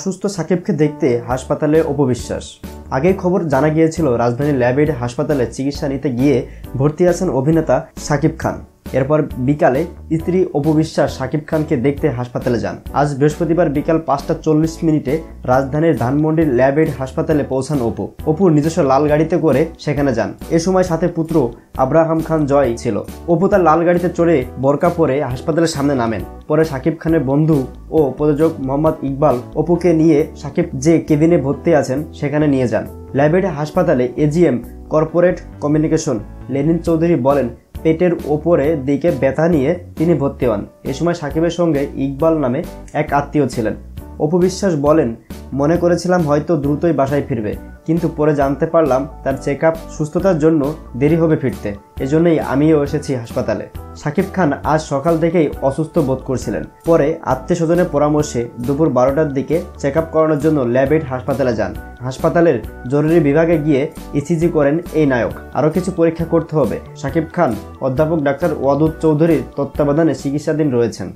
অসুস্থ সাকিবকে দেখতে হাসপাতালে অপবিশ্বাস। আগেই খবর জানা গিয়েছিল, রাজধানীর ল্যাবেড হাসপাতালে চিকিৎসা নিতে গিয়ে ভর্তি আছেন অভিনেতা সাকিব খান। এরপর বিকালে স্ত্রী অপবিশ্বাস সাকিব খানকে দেখতে হাসপাতালে যান। আজ বৃহস্পতিবার বিকাল পাঁচটা চল্লিশ মিনিটে রাজধানীর ধানমন্ডির ল্যাবেড হাসপাতালে পৌঁছান অপু। অপুর নিজস্ব লাল গাড়িতে করে সেখানে যান। এ সময় সাথে পুত্র আব্রাহাম খান জয় ছিল। অপু তার লাল গাড়িতে চড়ে বরকা পরে হাসপাতালের সামনে নামেন। পরে সাকিব খানের বন্ধু ও প্রযোজক মোহাম্মদ ইকবাল অপুকে নিয়ে সাকিব যে কেবিনে ভর্তি আছেন সেখানে নিয়ে যান। ল্যাবেড হাসপাতালে AGM corporate communication Lenin Chowdhury বলেন পেটের ওপরে দিকে ব্যথা নিয়ে তিনি ভর্তি হন। এ সময় সাকিবের সঙ্গে ইকবাল নামে এক আত্মীয় ছিলেন। অপবিশ্বাস বলেন, মনে করেছিলাম হয়তো দ্রুতই বাসায় ফিরবে। কিন্তু পরে জানতে পারলাম তার চেক সুস্থতার জন্য দেরি হবে ফিরতে। এজন্যই আমিও এসেছি হাসপাতালে। সাকিব খান আজ সকাল থেকেই অসুস্থ বোধ করছিলেন। পরে আত্মীয় স্বজনের পরামর্শে দুপুর বারোটার দিকে চেক করানোর জন্য ল্যাবেড হাসপাতালে যান। হাসপাতালের জরুরি বিভাগে গিয়ে ইসিজি করেন এই নায়ক। আরও কিছু পরীক্ষা করতে হবে। সাকিব খান অধ্যাপক ডাক্তার ওয়াদুদ চৌধুরীর তত্ত্বাবধানে চিকিৎসাধীন রয়েছেন।